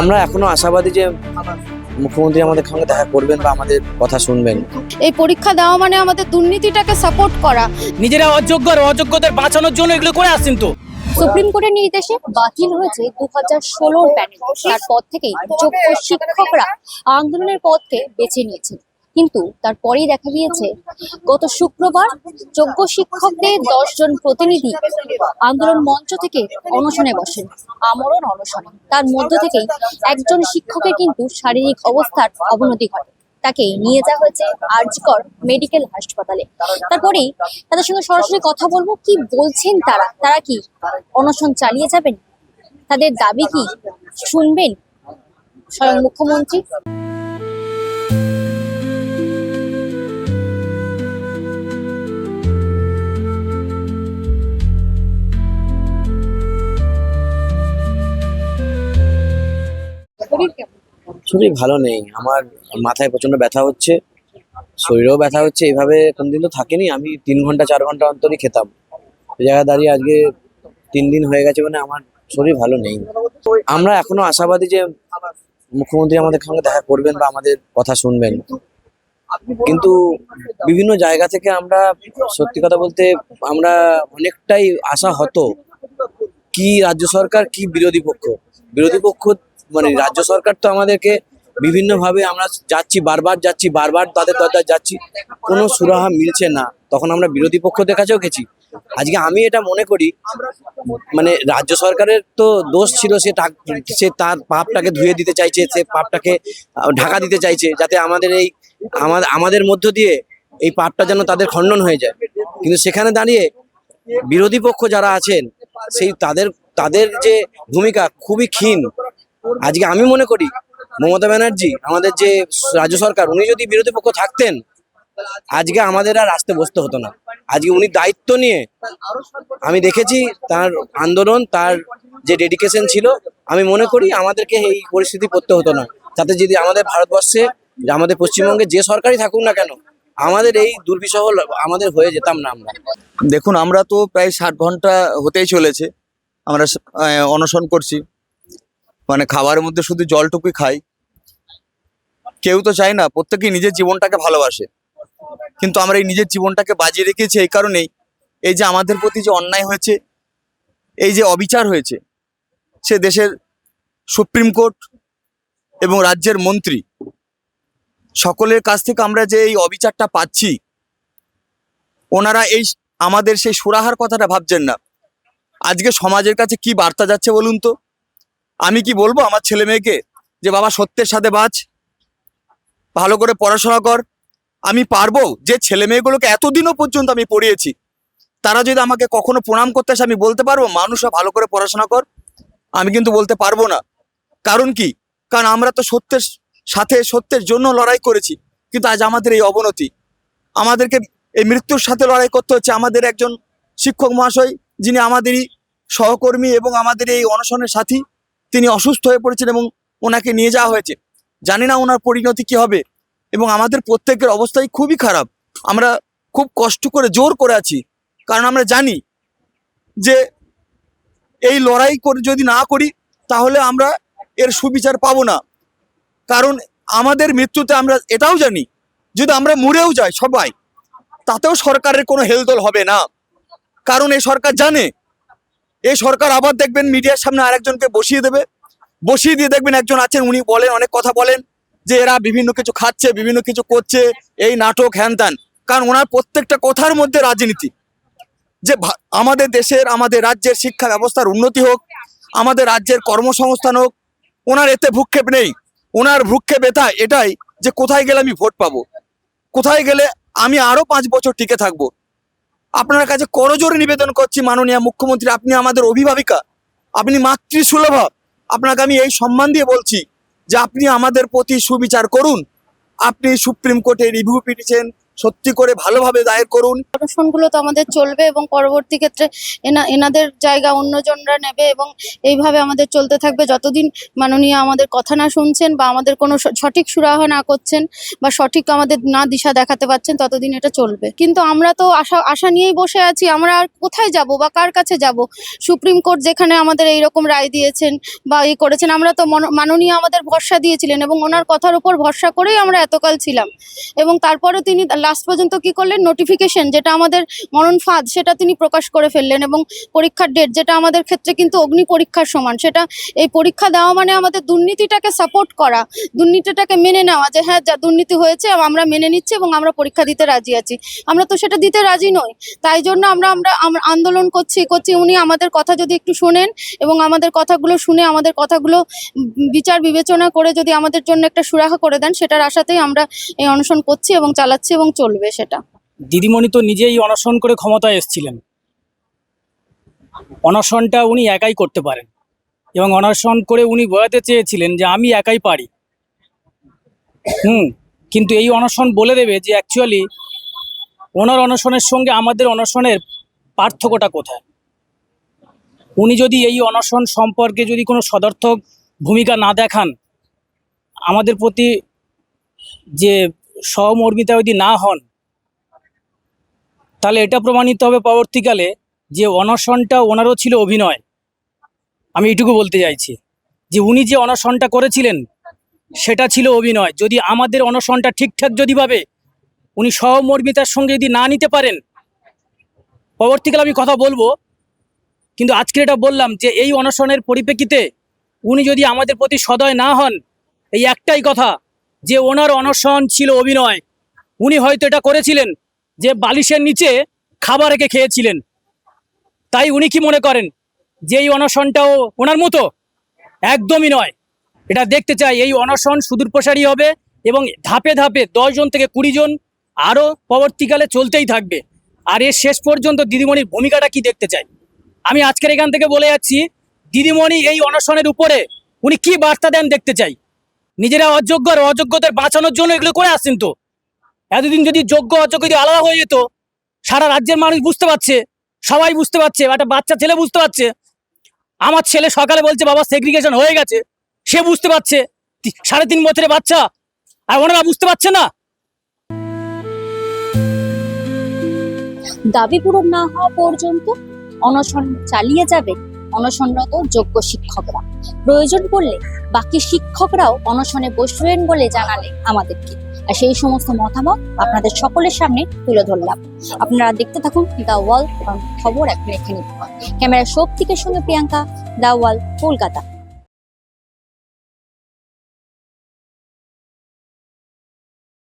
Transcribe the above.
আমরা এখনও আশাবাদী যে মুখ্যমন্ত্রী আমাদের সঙ্গে দেখা করবেন বা আমাদের কথা শুনবেন। এই পরীক্ষা দেওয়া মানে আমাদের দুর্নীতিটাকে সাপোর্ট করা। নিজেরা অযোগ্য আর অযোগ্যদের বাঁচানোর জন্য এগুলো করে আসছেন তো। সুপ্রিম কোর্টের নির্দেশে বাতিল হয়েছে দু হাজার ষোলোর প্যানেল তারপর থেকেই যোগ্য শিক্ষকরা আন্দোলনের পথকে বেছে নিয়েছেন। কিন্তু তারপরেই দেখা গিয়েছে, গত শুক্রবার যোগ্য শিক্ষকদের দশজন প্রতিনিধি আন্দোলন মঞ্চ থেকে অনশনে বসেন, আমরণ অনশনে। তার মধ্য থেকেই একজন শিক্ষকের কিন্তু শারীরিক অবস্থার অবনতি ঘটে। তাকে নিয়ে যাওয়া হয়েছে আরজিকর মেডিকেল হাসপাতালে। তারপরেই তাদের সঙ্গে সরাসরি কথা বলব, কি বলছেন তারা? তারা কি অনশন চালিয়ে যাবেন? তাদের দাবি কি শুনবেন? স্বয়ং মুখ্যমন্ত্রী। শরীর ভালো নেই। আমার মাথায় প্রচণ্ড ব্যথা হচ্ছে, শরীরেও ব্যথা হচ্ছে এইভাবে কোনদিন তো থাকেনি। আমি তিন ঘণ্টা, চার ঘণ্টা অন্তরই খেতাম। জায়গায় দাঁড়িয়ে আজকে তিন দিন হয়ে গেছে মানে আমার শরীর ভালো নেই। আমরা এখনও আশাবাদী যে মুখ্যমন্ত্রী আমাদের সঙ্গে দেখা করবেন বা আমাদের কথা শুনবেন। কিন্তু বিভিন্ন জায়গা থেকে আমরা, সত্যি কথা বলতে আমরা অনেকটাই আশা হতো কি রাজ্য সরকার, কি বিরোধী পক্ষ? বিরোধী পক্ষ মানে রাজ্য সরকার তো আমাদেরকে বিভিন্ন ভাবে আমরা যাচ্ছি বারবার যাচ্ছি বারবার তাদের দরজা যাচ্ছি। কোনো সুরাহা মিলছে না। তখন আমরা বিরোধী পক্ষদের কাছেও গেছি। আজকে আমি এটা মনে করি মানে রাজ্য সরকারের তো দোষ ছিল সে সে তার পাপটাকে ধুয়ে দিতে চাইছে সে পাপটাকে ঢাকা দিতে চাইছে যাতে আমাদের এই আমাদের আমাদের মধ্য দিয়ে এই পাপটা যেন তাদের খণ্ডন হয়ে যায়। কিন্তু সেখানে দাঁড়িয়ে বিরোধী পক্ষ যারা আছেন সেই তাদের তাদের যে ভূমিকা খুবই ক্ষীণ। আজকে আমি মনে করি মমতা ব্যানার্জি, আমাদের যে রাজ্য সরকার, উনি যদি বিরোধী পক্ষ থাকতেন, আজকে আমাদের আর আসতে বসতে হতো না। আজকে উনি দায়িত্ব নিয়ে আমি দেখেছি তার আন্দোলন, তার যে ডেডিকেশন ছিল, আমি মনে করি আমাদেরকে এই পরিস্থিতি পড়তে হতো না। তাতে যদি আমাদের ভারতবর্ষে, আমাদের পশ্চিমবঙ্গে যে সরকারই থাকুক না কেন, আমাদের এই দুর্বিষহ আমাদের হয়ে যেতাম না আমরা। দেখুন, আমরা তো প্রায় ষাট ঘণ্টা হতেই চলেছে। আমরা অনশন করছি। মানে খাবারের মধ্যে শুধু জলটুকুই খাই। কেউ তো চায় না, প্রত্যেকেই নিজের জীবনটাকে ভালোবাসে। কিন্তু আমরা এই নিজের জীবনটাকে বাজিয়ে রেখেছি এই কারণেই, এই যে আমাদের প্রতি যে অন্যায় হয়েছে, এই যে অবিচার হয়েছে, সে দেশের সুপ্রিম কোর্ট এবং রাজ্যের মন্ত্রী, সকলের কাছ থেকে আমরা যে এই অবিচারটা পাচ্ছি, ওনারা এই আমাদের সেই সুরাহার কথাটা ভাবছেন না। আজকে সমাজের কাছে কি বার্তা যাচ্ছে বলুন তো? আমি কি বলব আমার ছেলে মেয়েকে যে বাবা সত্যের সাথে বাঁচ, ভালো করে পড়াশোনা কর। আমি পারব যে ছেলে মেয়েগুলোকে এতদিনও পর্যন্ত আমি পড়িয়েছি। তারা যদি আমাকে কখনো প্রণাম করতে আসে, আমি বলতে পারব মানুষরা ভালো করে পড়াশোনা কর। আমি কিন্তু বলতে পারব না। কারণ কি? কারণ আমরা তো সত্যের সাথে সত্যের জন্য লড়াই করেছি। কিন্তু আজ আমাদের এই অবনতি। আমাদেরকে এই মৃত্যুর সাথে লড়াই করতে হচ্ছে আমাদের একজন শিক্ষক মহাশয়, যিনি আমাদেরই সহকর্মী এবং আমাদের এই অনশনের সাথী। তিনি অসুস্থ হয়ে পড়েছেন এবং ওনাকে নিয়ে যাওয়া হয়েছে। জানি না ওনার পরিণতি কি হবে এবং আমাদের প্রত্যেকের অবস্থাই খুবই খারাপ। আমরা খুব কষ্ট করে, জোর করে আছি। কারণ আমরা জানি যে এই লড়াই করে যদি না করি, তাহলে আমরা এর সুবিচার পাবো না। কারণ আমাদের মৃত্যুতে আমরা এটাও জানি, যদি আমরা মরেও যাই সবাই, তাতেও সরকারের কোনো হেলদোল হবে না। কারণ এই সরকার জানে এই সরকার আবার দেখবেন মিডিয়ার সামনে আরেকজনকে বসিয়ে দেবে। বসিয়ে দিয়ে দেখবেন একজন আছেন, উনি বলেন, অনেক কথা বলেন যে এরা বিভিন্ন কিছু খাচ্ছে, বিভিন্ন কিছু করছে, এই নাটক হ্যান ত্যান। কারণ ওনার প্রত্যেকটা কথার মধ্যে রাজনীতি। যে আমাদের দেশের, আমাদের রাজ্যের শিক্ষা ব্যবস্থার উন্নতি হোক, আমাদের রাজ্যের কর্মসংস্থান হোক, ওনার এতে ভূক্ষেপ নেই। ওনার ভূক্ষেপ এটা, এটাই যে কোথায় গেলে আমি ভোট পাবো? কোথায় গেলে আমি আরও পাঁচ বছর টিকে থাকব? আপনার কাছে করজোরে নিবেদন করছি, মাননীয় মুখ্যমন্ত্রী, আপনি আমাদের অভিভাবিকা, আপনি মাতৃসুলভ। আপনাকে আমি এই সম্মান দিয়ে বলছি যে আপনি আমাদের প্রতি সুবিচার করুন। আপনি সুপ্রিম কোর্টে রিভিউ পিটিশন সত্যি করে ভালোভাবে দায়ের করুন। অনশনগুলো তো আমাদের চলবে এবং পরবর্তী ক্ষেত্রে এনা এনাদের জায়গা অন্যজনরা নেবে এবং এইভাবে আমাদের চলতে থাকবে। যতদিন মাননীয় আমাদের কথা না শুনছেন বা আমাদের কোনো সঠিক সুরাহা না করছেন বা সঠিক আমাদের না দিশা দেখাতে পারছেন, ততদিন এটা চলবে। কিন্তু আমরা তো আশা আশা নিয়েই বসে আছি। আমরা আর কোথায় যাব বা কার কাছে যাব? সুপ্রিম কোর্ট যেখানে আমাদের এই রকম রায় দিয়েছেন বা ই করেছেন, আমরা তো মন- মাননীয় আমাদের ভরসা দিয়েছিলেন এবং ওনার কথার উপর ভরসা করেই আমরা এতকাল ছিলাম। এবং তারপরে তিনি লাস্ট পর্যন্ত কি করলেন? নোটিফিকেশন যেটা আমাদের মরণ ফাঁদ, সেটা তিনি প্রকাশ করে ফেললেন এবং পরীক্ষার ডেট যেটা আমাদের ক্ষেত্রে কিন্তু অগ্নি পরীক্ষার সমান। সেটা এই পরীক্ষা দেওয়া মানে আমাদের দুর্নীতিটাকে সাপোর্ট করা, দুর্নীতিটাকে মেনে নেওয়া যে হ্যাঁ যা দুর্নীতি হয়েছে, আমরা মেনে নিচ্ছি এবং আমরা পরীক্ষা দিতে রাজি আছি। আমরা তো সেটা দিতে রাজি নই। তাই জন্য আমরা আমরা আন্দোলন করছি করছি। উনি আমাদের কথা যদি একটু শোনেন এবং আমাদের কথাগুলো শুনে, আমাদের কথাগুলো বিচার বিবেচনা করে যদি আমাদের জন্য একটা সুরাহা করে দেন, সেটার আশাতেই আমরা এই অনশন করছি এবং চালাচ্ছি এবং চলবে সেটা। দিদিমণি তো নিজেই অনশন করে ক্ষমতায় এসেছিলেন। অনশনটা উনি একাই করতে পারেন। এবং অনশন করে উনি বোঝাতে চেয়েছিলেন যে আমি একাই পারি। হুম, কিন্তু এই অনশন বলে দেবে যে অ্যাকচুয়ালি ওনার অনশনের সঙ্গে আমাদের অনশনের পার্থক্যটা কোথায়? উনি যদি এই অনশন সম্পর্কে যদি কোনো সদর্থক ভূমিকা না দেখান, আমাদের প্রতি যে সহমর্মিতা যদি না হন, তাহলে এটা প্রমাণিত হবে পরবর্তীকালে যে অনশনটা ওনারও ছিল অভিনয়। আমি এটুকু বলতে চাইছি যে উনি যে অনশনটা করেছিলেন, সেটা ছিল অভিনয়। যদি আমাদের অনশনটা ঠিকঠাক যদি ভাবে, উনি সহমর্মিতার সঙ্গে যদি না নিতে পারেন, পরবর্তীকালে আমি কথা বলব। কিন্তু আজকে এটা বললাম যে এই অনশনের পরিপ্রেক্ষিতে উনি যদি আমাদের প্রতি সদয় না হন, এই একটাই কথা যে ওনার অনশন ছিল অভিনয়, উনি হয়তো এটা করেছিলেন যে বালিশের নিচে খাবার রেখে খেয়েছিলেন। তাই উনি কি মনে করেন যে এই অনশনটাও ওনার মতো? একদমই নয়। এটা দেখতে চাই, এই অনশন সুদূর প্রসারী হবে এবং ধাপে ধাপে জন থেকে কুড়ি জন আরও পরবর্তীকালে চলতেই থাকবে। আর এর শেষ পর্যন্ত দিদিমণির ভূমিকাটা কি দেখতে চাই? আমি আজকের এখান থেকে বলে যাচ্ছি, দিদিমণি এই অনশনের উপরে উনি কি বার্তা দেন দেখতে চাই? নিজেরা অযোগ্য আর অযোগ্যদের বাঁচানোর জন্য এগুলো করে আসছেন তো। এতদিন যদি যোগ্য, অযোগ্য যদি আলাদা হয়ে যেত, সারা রাজ্যের মানুষ বুঝতে পারছে, সবাই বুঝতে পারছে, একটা বাচ্চা ছেলে বুঝতে পারছে। আমার ছেলে সকালে বলছে, বাবা সেগ্রিগেশন হয়ে গেছে। সে বুঝতে পারছে। সাড়ে তিন বছরের বাচ্চা। আর ওনারা বুঝতে পারছে না। দাবি পূরণ না হওয়া পর্যন্ত অনশন চালিয়ে যাবে। অনশনরত যোগ্য শিক্ষকরা। প্রয়োজন পড়লে বাকি শিক্ষকরাও অনশনে বসবেন বলে জানালে আমাদেরকে। আর সেই সমস্ত মতামত আপনাদের সকলের সামনে তুলে ধরলাম। আপনারা দেখতে থাকুন দ্য ওয়াল খবর এখন এখানে ক্যামেরা শোভ থেকে সঙ্গে প্রিয়াঙ্কা, দ্য ওয়াল, কলকাতা।